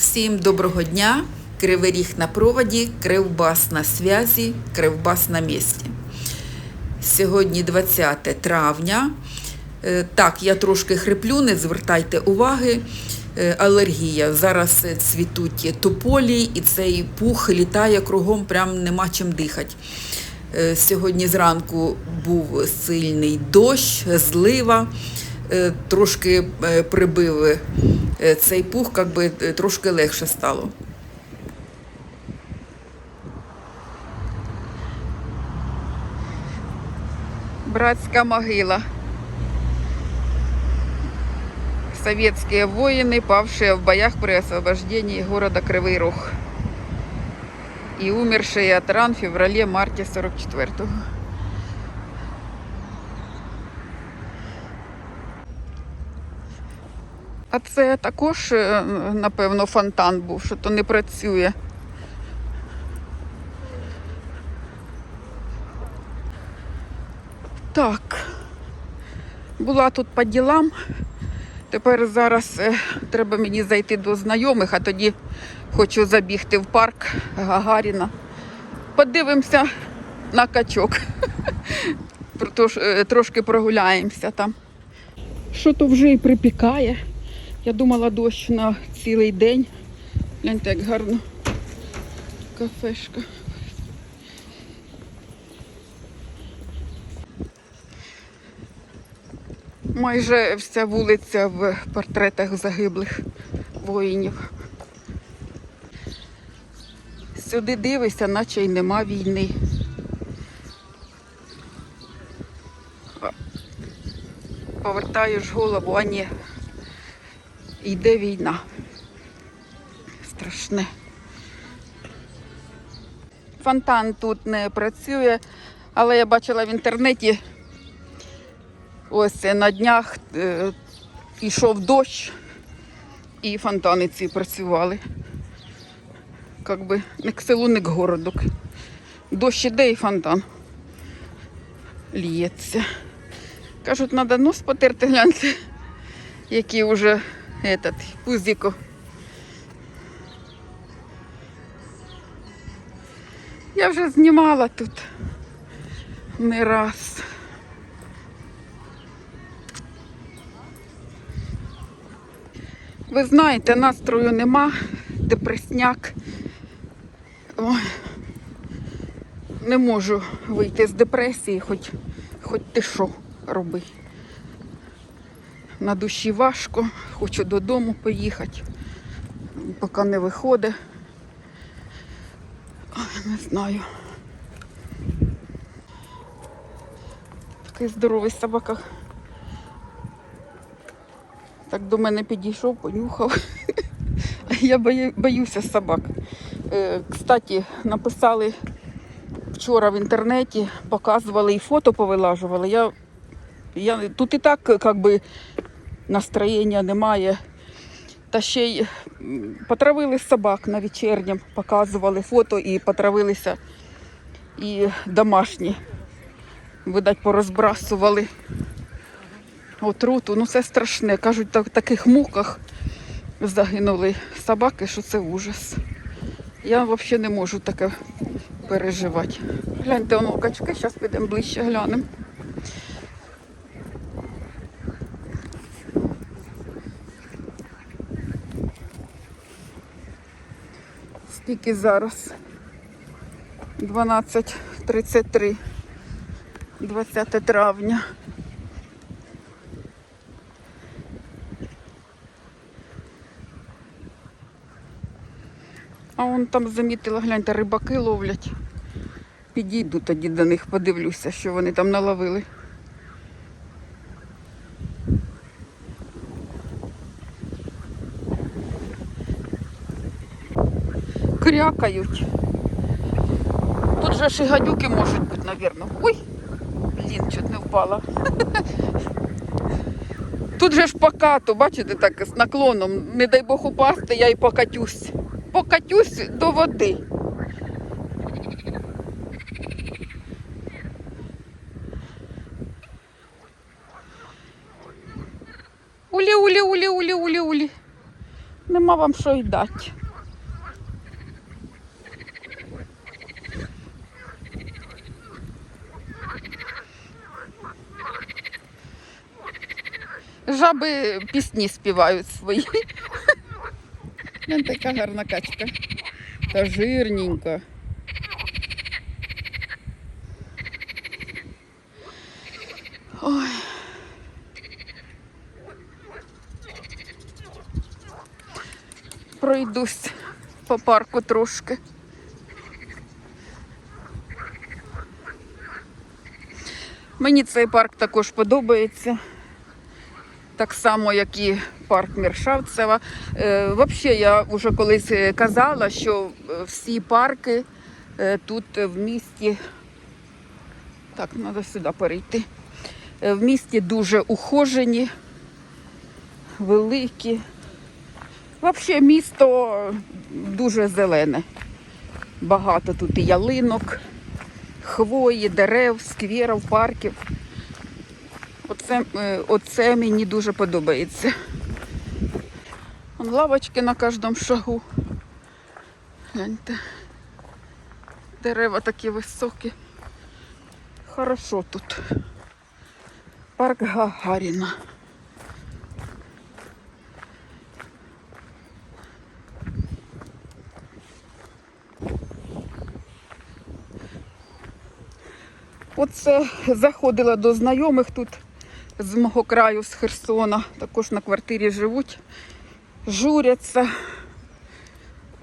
Всім доброго дня! Кривий ріг на проводі, кривбас на зв'язі, кривбас на місці. Сьогодні 20 травня. Е, Так, я трошки хриплю, не звертайте уваги. Е, Алергія. Зараз е, цвітуть тополі, і цей пух літає кругом, прям нема чим дихати. Сьогодні зранку був сильний дощ, злива. Е, Трошки е, прибив е, цей пух, як би трошки легше стало. Братська могила. Советские воины, павшие в боях при освобождении города Кривий Рог и умершие от ран в феврале-марте 44-го. А це також, е, напевно, фонтан був, що то не працює. Так, була тут по ділам. Тепер зараз е, треба мені зайти до знайомих, а тоді хочу забігти в парк Гагаріна. Подивимося на качок. Е, трошки прогуляємося там. Що то вже і припікає. Я думала дощ на цілий день. Гляньте, як гарно. Кафешка. Майже вся вулиця в портретах загиблих воїнів. Сюди дивишся, наче й нема війни. Повертаєш голову, а ні. Йде війна. Страшне. Фонтан тут не працює, але я бачила в інтернеті. Ось на днях е, йшов дощ, і фонтани ці працювали. Как би не к селу, не к городу. Дощ іде і фонтан ліється. Кажуть, треба нос потерти, гляньте, який уже этот, пузіко. Я вже знімала тут не раз. Ви знаєте, настрою нема, депресняк. Ой, не можу вийти з депресії, хоч, хоч ти що роби. На душі важко, хочу додому поїхати, поки не виходить. Не знаю. Такий здоровий собака. Так до мене підійшов, понюхав. Я боюся собак. Е, Кстати, написали вчора в інтернеті, показували і фото повилажували. Я, я, тут і так как би, настроєння немає. Та ще й потравили собак на вечірнім, показували фото і потравилися і домашні. Видать, порозбрасували отруту. Ну це страшне. Кажуть, в таких муках загинули собаки, що це ужас. Я взагалі не можу таке переживати. Гляньте, воно качки, зараз підемо ближче глянемо. Скільки зараз? 12.33, 20 травня. А вон там замітила, гляньте, рибаки ловлять. Підійду тоді до них, подивлюся, що вони там наловили. Крякають. Тут же ж і гадюки можуть бути, напевно. Ой, блін, чуть не впала. Тут же ж покату, бачите, так з наклоном. Не дай Бог упасти, я і покатюсь. Покатюсь до води. Улі, улі, улі, улі, улі, улі. Нема вам що й дати. Жаби пісні співають свої. Така гарна качка. Та жирненька. Ой. Пройдусь по парку трошки. Мені цей парк також подобається. Так само, як і парк Міршавцева. Е, Взагалі, я вже колись е, казала, що е, всі парки тут в місті. Так, треба сюди перейти. В місті дуже ухожені, великі. Взагалі місто дуже зелене. Багато тут і ялинок, хвої, дерев, скверів, парків. Оце, е, оце мені дуже подобається. Вон лавочки на кожному шагу. Гляньте. Дерева такі високі. Хорошо тут. Парк Гагаріна. Оце заходила до знайомих тут з мого краю, з Херсона. Також на квартирі живуть, журяться.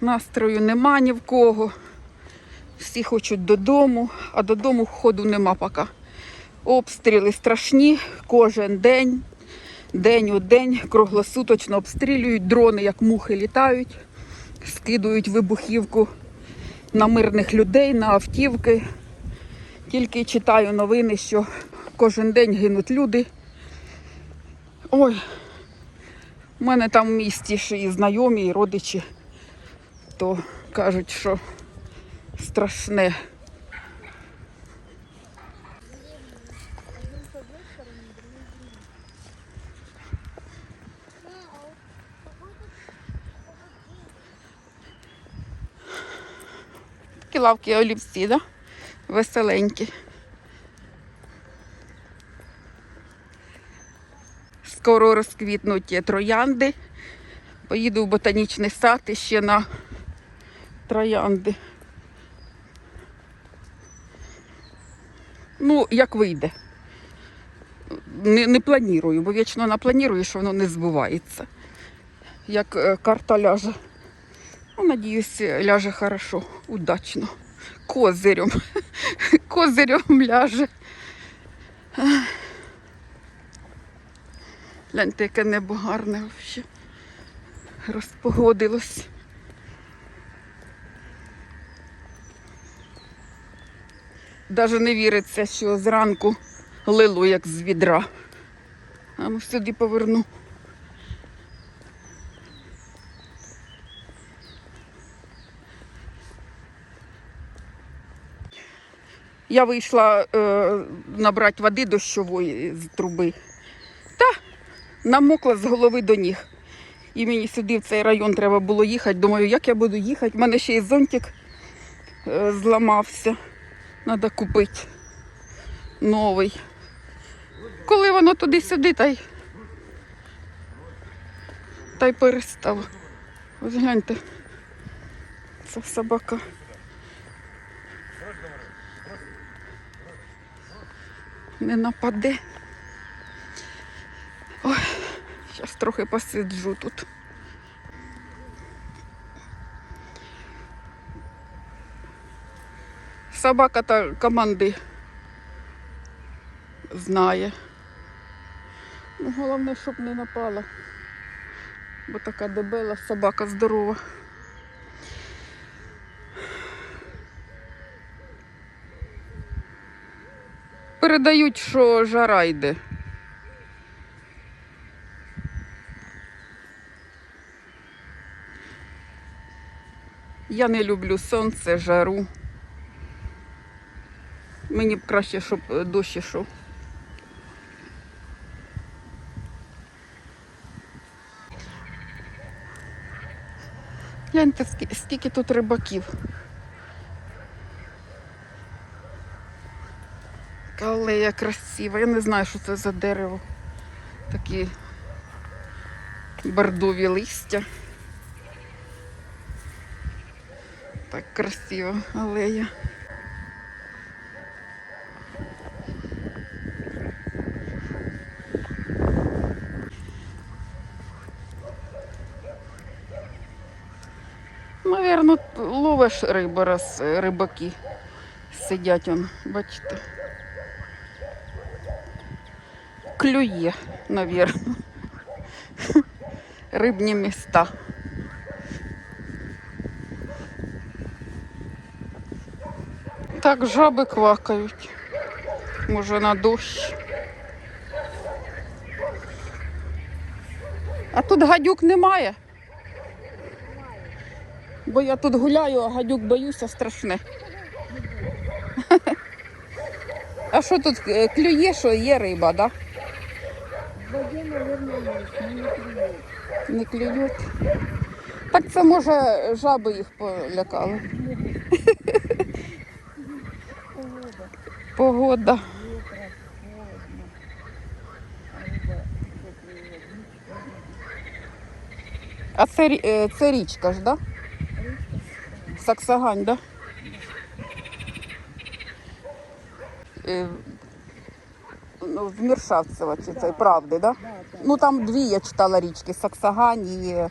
Настрою нема ні в кого. Всі хочуть додому, а додому ходу нема поки. Обстріли страшні кожен день, день у день, круглосуточно обстрілюють, дрони, як мухи літають, скидують вибухівку на мирних людей, на автівки. Тільки читаю новини, що кожен день гинуть люди. Ой, у мене там в місті ще і знайомі, і родичі, то кажуть, що страшне. Такі лавки олівці, да? веселенькі. Скоро розквітнуть троянди. Поїду в ботанічний сад і ще на троянди. Ну, як вийде. Не, не планую, бо вічно напланую, що воно не збувається. Як е, карта ляже. Ну, надіюсь, ляже хорошо, удачно. Козирем. Козирем ляже. Гляньте, яке небо гарне взагалі. Розпогодилось. Даже не віриться, що зранку лило як з відра. А ну сюди поверну. Я вийшла е, набрати води дощової з труби. Намокла з голови до ніг. І мені сюди в цей район треба було їхати. Думаю, як я буду їхати. У мене ще й зонтик е, зламався. Треба купити новий. Коли воно туди-сюди, та й, та й перестав. Ось гляньте. Це собака. Не нападе. Ой, зараз трохи посиджу тут. Собака та команди знає. Ну, головне, щоб не напала. Бо така дебела собака здорова. Передають, що жара йде. Я не люблю сонце, жару. Мені б краще, щоб е, дощ ішов. Гляньте, скільки, тут рибаків. Алея красива. Я не знаю, що це за дерево. Такі бордові листя. Так красиво алея. Наверно, ловиш рибу, раз рибаки сидять он, бачите. Клює, навірно. Рибні міста. Так жаби квакають. Може на дощ. А тут гадюк немає. Бо я тут гуляю, а гадюк боюся страшне. А що тут е, клює, що є риба, так? В воде, наверное, не клюет. Не клюють. Так це може жаби їх полякали. Погода. А це, е, це річка ж? Да? Саксагань? Да? Е, ну, в Міршавцево, чи це правди, да. Ну там дві я читала річки: Саксагань і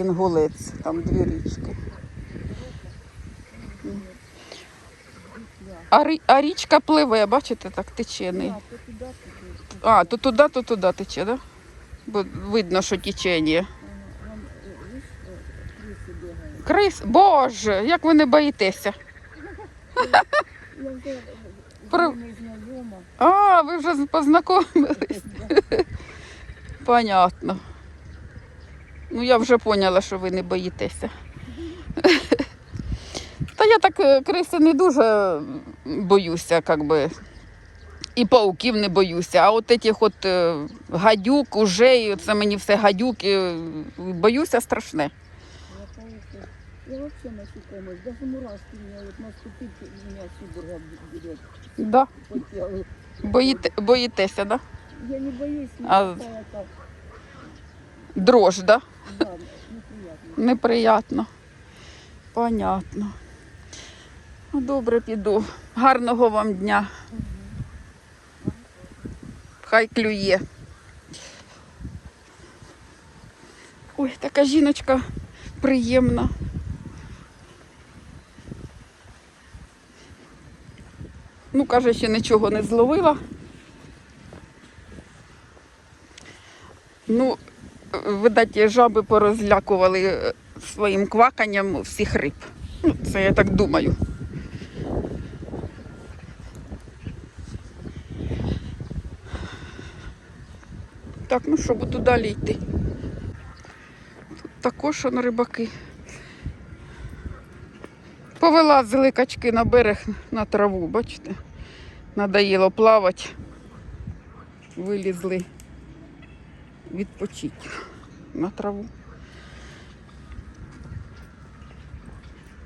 Інгулець. Там дві річки. А, рі- а річка пливе, бачите, так тече. Не. Да, то туда, то тут. А, то туди, то туди тече, так? Да? Бо видно, що течення. Вон, э, видишь, э, крысы бегают. Крис, боже, як ви не боїтеся? Я уже Про- знакома, знакома. А, ви вже познайомились. Понятно. Ну, я вже поняла, що ви не боїтеся. Та я так е, криси не дуже боюся, як би. І пауків не боюся. А от этих от е, гадюк, ужей, це мені все гадюки, е, боюся страшне. Я вообще насекомых. Даже мурашки меня вот наступить, меня судорога берет Да. Боїте, боїтеся, да? Я не боюсь, но А- какая-то, Дрож, да? да, неприятно. Неприятно. Понятно. Добре, піду. Гарного вам дня. Хай клює. Ой, така жіночка приємна. Ну, каже, ще нічого не зловила. Ну, видать, жаби порозлякували е, своїм кваканням всіх риб. Ну, це я так думаю. Так, ну що, буду далі йти. Тут також он рибаки. Повилазили качки на берег на траву, бачите? Надоїло плавати. Вилізли відпочити на траву.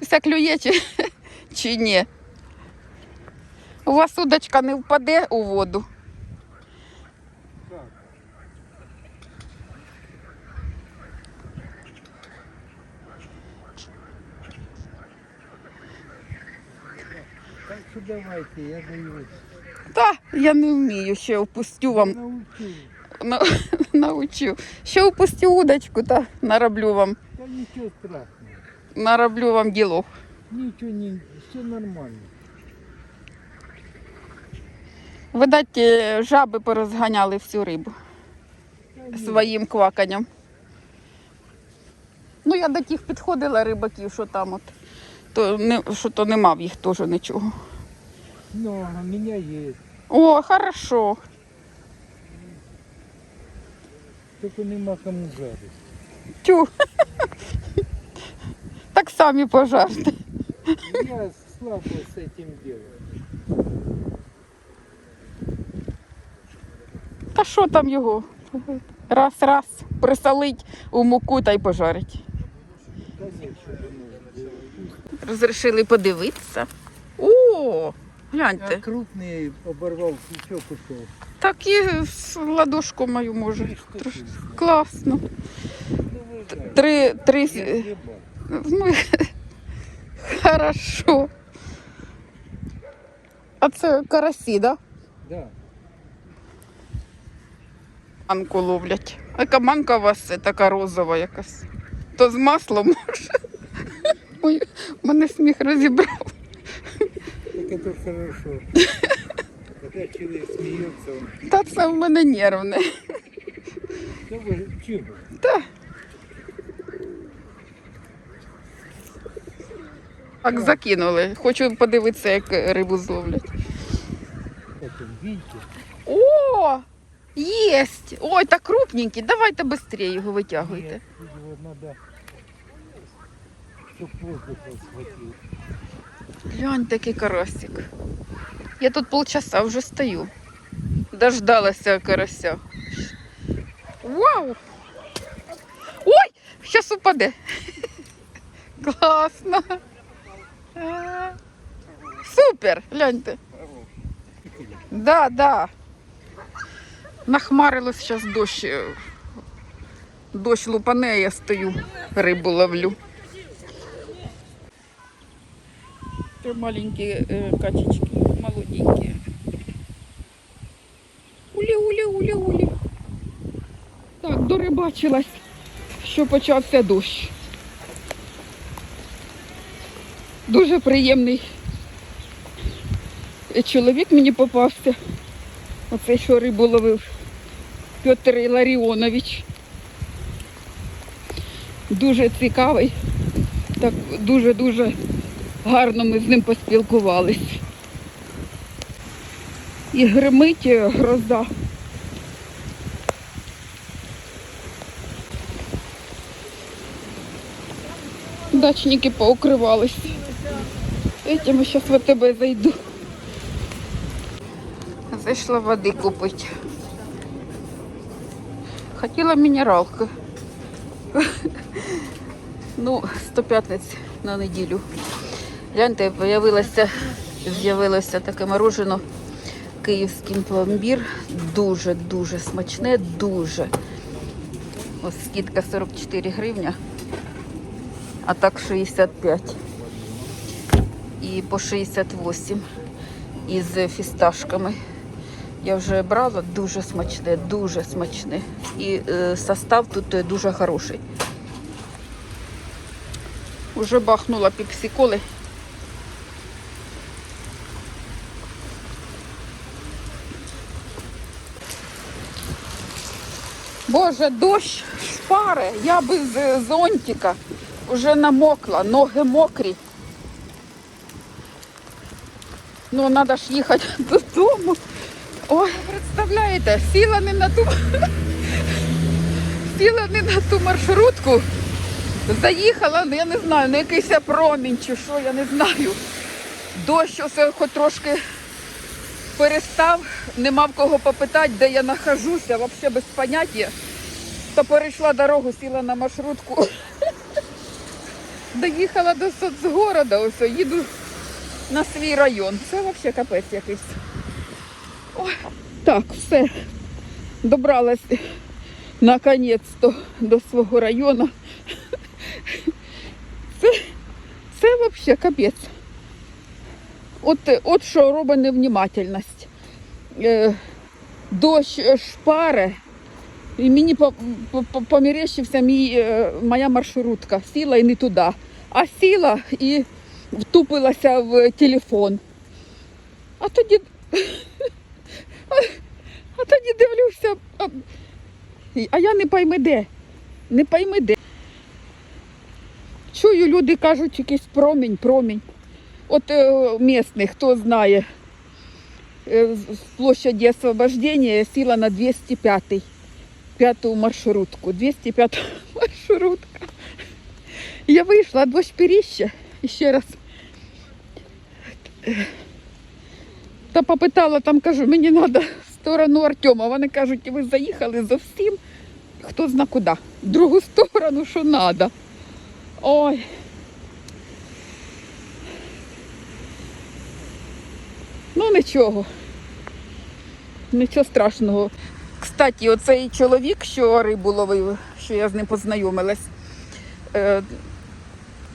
Це клює чи, чи ні? У вас удочка не впаде у воду? Давайте, я даю. Та, я не вмію, ще впустю вам, Научу. на, научу. Ще впустю удочку, та нароблю вам, Та нічого страшного. нароблю вам діло. Нічого не, все нормально. Видать, е, жаби порозганяли всю рибу Та ні, своїм кваканням. Ну, я до тих підходила рибаків, що там от. То не, що то нема в їх теж нічого. Ну, у мене є. О, хорошо. Тільки нема кому жарити. Тю. Так самі пожарте. Я слабо з цим делом. Та що там його? Раз-раз присолить у муку та й пожарить. Розрішили подивитися. О, гляньте. крупний оборвав плечо пішов. Так і з ладошку мою може. Трош- Класно. Три, три. с- Ну, хорошо. А це карасі, да? Да. Манку ловлять. А яка манка у вас така розова якась. То з маслом може. Ой, мене сміх розібрав. Так это хорошо. Когда человек смеется, он... Та це в мене нервне. Да вы чего? Так закинули. Хочу подивитися, як рибу зловлять. Видите? О! Єсть! Ой, так крупненький. Давайте швидше його витягуйте. Нет, его надо, чтоб воздуха схватил. Глянь, такий карасик. Я тут полчаса вже стою. Дождалася карася. Вау! Ой! Зараз упаде. Класно. Супер! Гляньте. Да, да. Нахмарилось зараз дощ. Дощ лупане, я стою, рибу ловлю. Це маленькі е, качечки, молоденькі. Улі, улі, улі, улі. Так, дорибачилась, що почався дощ. Дуже приємний е, чоловік мені попався. Оцей, що рибу ловив. Петр Іларіонович. Дуже цікавий. Так дуже-дуже гарно ми з ним поспілкувались. І гримить е, гроза. Дачники поукривались. Этим зараз в АТБ зайду. Зайшла води купити. Хотіла мінералки. Ну, 105 на неділю. Гляньте, появилося, з'явилося таке морожено київський пломбір. Дуже-дуже смачне, дуже. Ось скидка 44 гривня, а так 65. І по 68 із фісташками. Я вже брала, дуже смачне, дуже смачне. І е, состав тут е, дуже хороший. Уже бахнула пепсиколи. Боже, дощ шпари, я без зонтика. Уже намокла, ноги мокрі. Ну, треба ж їхати додому. Ой, представляєте, сіла не на ту. Сіла не на ту маршрутку. Заїхала, ну я не знаю, на якийсь промінь чи що, я не знаю. Дощ оце хоч трошки перестав, нема в кого попитати, де я нахожуся, взагалі без поняття. То перейшла дорогу, сіла на маршрутку. Доїхала до соцгорода, ось їду на свій район. Це взагалі капець якийсь. Ой, так, все. Добралась наконець-то до свого району. Це, це взагалі капець. От, от що робить невнімательність. Е, дощ е, шпаре, і мені по- по- по- помірещився мій, е, моя маршрутка. Сіла і не туди. А сіла і втупилася в телефон. А тоді, а, тоді дивлюся, а, я не пойми де. Не пойми де. Чую, люди кажуть, якийсь промінь, промінь. От е, місний, хто знає, е, з площаді освобождения сіла на 205 п'яту маршрутку. 205 маршрутка. Я вийшла, дощ періще. І ще раз. Та попитала, там кажу, мені треба в сторону Артема. Вони кажуть, ви заїхали зовсім, хто зна куди. В другу сторону, що треба. Ой. Ну нічого. Нічого страшного. Кстати, оцей чоловік, що рибу ловив, що я з ним познайомилась, е,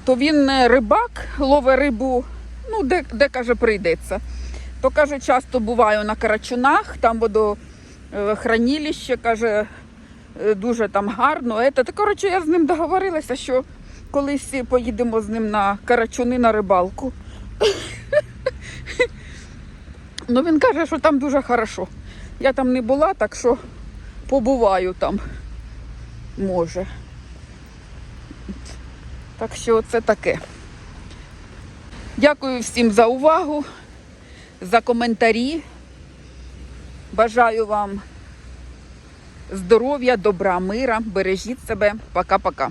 то він е, рибак, ловить рибу, ну, де, де каже, прийдеться. То каже, часто буваю на Карачунах, там водохранилище, каже, е, дуже там гарно. Ете. Та, коротше, я з ним договорилася, що колись поїдемо з ним на Карачуни на рибалку. Ну він каже, що там дуже хорошо. Я там не була, так що побуваю там. Може. Так що це таке. Дякую всім за увагу, за коментарі. Бажаю вам здоров'я, добра, мира. Бережіть себе. Пока-пока.